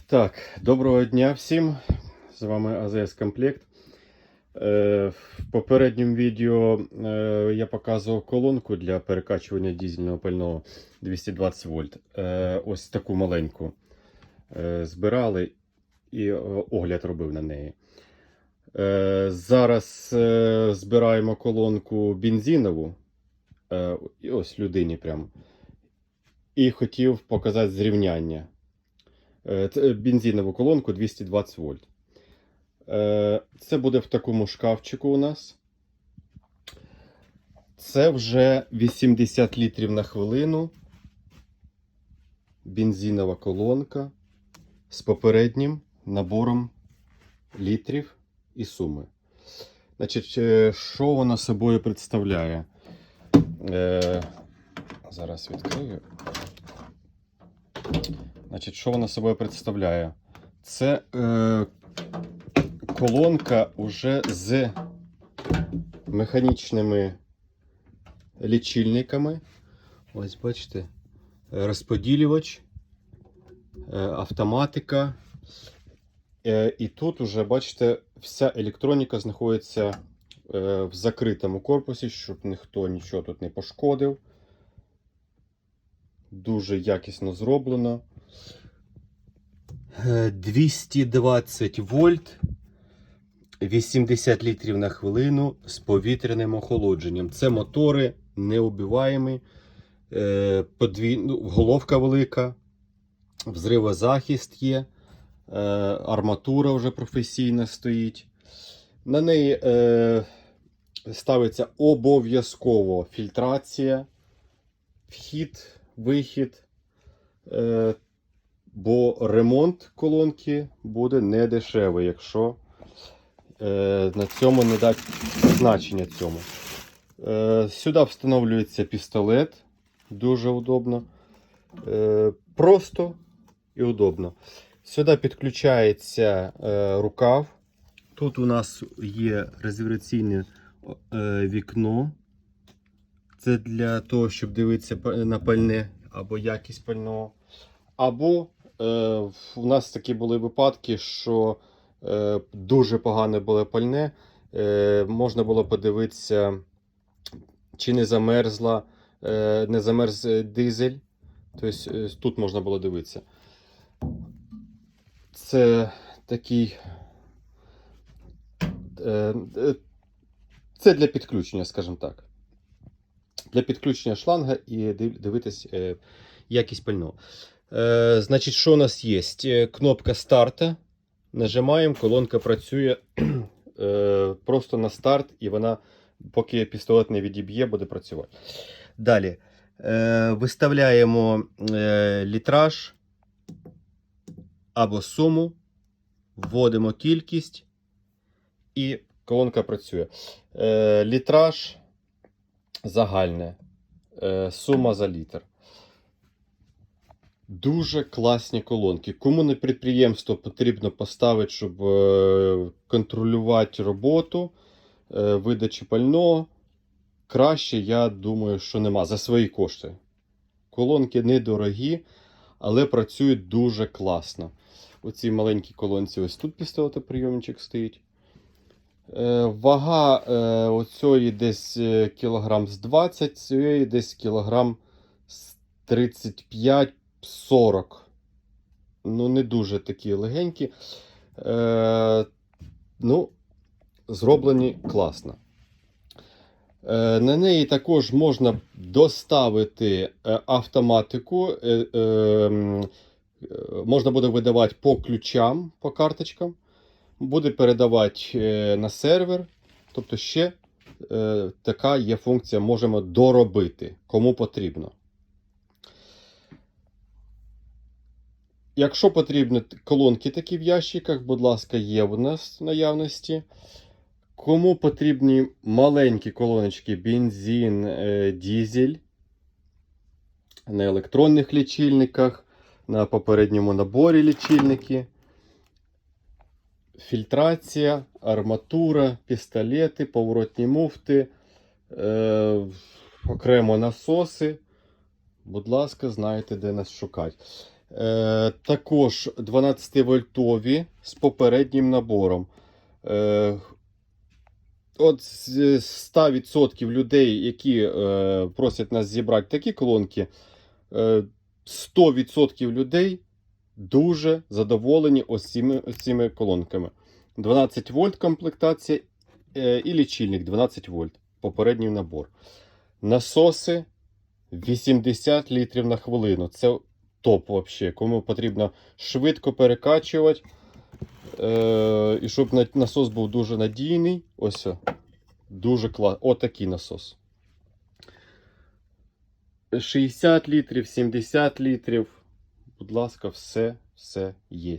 Так, доброго дня всім. З вами АЗС Комплект. Е, В попередньому відео е, я показував колонку для перекачування дизельного пального 220 вольт. Е, Ось таку маленьку збирали і огляд робив на неї. Зараз збираємо колонку бензинову. І ось людині прям. І хотів показати зрівняння. Е, бензинову колонку 220 вольт. Е, Це буде в такому шкафчику у нас. Це вже 80 літрів на хвилину. Бензинова колонка з попереднім набором літрів і суми. Значить, е, що вона собою представляє? Зараз відкрию. Значить, що вона собою представляє? Це е, колонка уже з механічними лічильниками. Ось бачите, розподілювач, е, автоматика. Е, і тут уже, бачите, вся електроніка знаходиться е, в закритому корпусі, щоб ніхто нічого тут не пошкодив. Дуже якісно зроблено. Е, 220 вольт, 80 літрів на хвилину з повітряним охолодженням. Це мотори неубиваємі, е, ну, головка велика, взривозахист є, е, арматура вже професійна стоїть. На неї е, ставиться обов'язково фільтрація, вхід, вихід. Бо ремонт колонки буде не дешевий, якщо е, на цьому не дати значення цьому. Е, сюди встановлюється пістолет, дуже удобно. Е, просто і удобно. Сюди підключається е, рукав. Тут у нас є резерваційне е, вікно. Це для того, щоб дивитися на пальне або якість пального. Або у нас такі були випадки, що е, дуже погане було пальне. Е, можна було подивитися, чи не замерзла, е, не замерз е, дизель. Тобто е, тут можна було дивитися. Це такий. Е, е, це для підключення, скажімо так. Для підключення шланга і див- дивитись е, якість пального. Е, значить, що у нас є? Е, Кнопка старта. Нажимаємо, колонка працює е, просто на старт, і вона, поки пістолет не відіб'є, буде працювати. Далі. Виставляємо літраж або суму, вводимо кількість, і колонка працює. Літраж загальне, сума за літр. Дуже класні колонки. Кому на підприємство потрібно поставити, щоб е, контролювати роботу е, видачі пального, краще, я думаю, що нема за свої кошти. Колонки недорогі, але працюють дуже класно. Оці маленькі колонці, ось тут пістолетоприйомничок стоїть. Е, Вага оцієї десь кілограм з 20, цієї десь кілограм з 35-40. Ну, не дуже такі легенькі. Е, ну, зроблені класно. Е, на неї також можна доставити е, автоматику. Е, можна буде видавати по ключам, по карточкам буде передавати на сервер. Тобто ще така є функція, можемо доробити, кому потрібно. Якщо потрібні колонки такі в ящиках, будь ласка, є в нас в наявності. Кому потрібні маленькі колоночки, бензин, е, дізель на електронних лічильниках, на попередньому наборі лічильники фільтрація, арматура, пістолети, поворотні муфти, е, окремо насоси. Будь ласка, знаєте, де нас шукати. Е, також 12 вольтові з попереднім набором. Е, от з 100% людей, які е, просять нас зібрати такі колонки, е, 100% людей дуже задоволені ось цими, ось цими колонками. 12 вольт комплектація і лічильник 12 вольт. Попередній набор. Насоси 80 літрів на хвилину. Це топ взагалі. Кому потрібно швидко перекачувати. Е, і щоб насос був дуже надійний. Ось. Дуже клас. Отакий насос. 60 літрів, 70 літрів. Будь ласка, все, все є.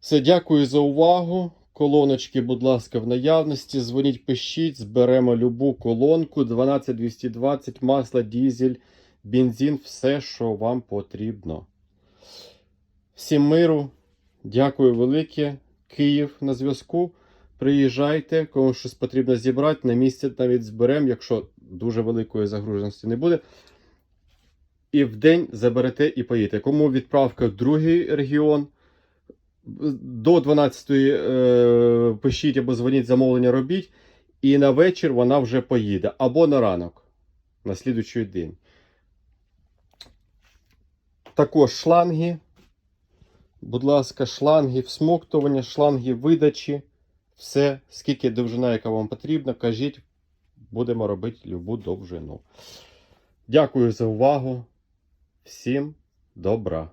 Все, дякую за увагу. Колоночки, будь ласка, в наявності. Дзвоніть, пишіть, зберемо любу колонку. 12220, масло, дізель, бензин, все, що вам потрібно. Всім миру. Дякую велике. Київ на зв'язку. Приїжджайте, кому щось потрібно зібрати. На місці навіть зберемо, якщо дуже великої загруженості не буде. І в день заберете і поїдете. Кому відправка в другий регіон, до 12 е, пишіть або дзвоніть, замовлення робіть. І на вечір вона вже поїде. Або на ранок, на слідуючий день. Також шланги. Будь ласка, шланги всмоктування, шланги видачі. Все, скільки довжина, яка вам потрібна, кажіть, будемо робити любу довжину. Дякую за увагу. Всім добра.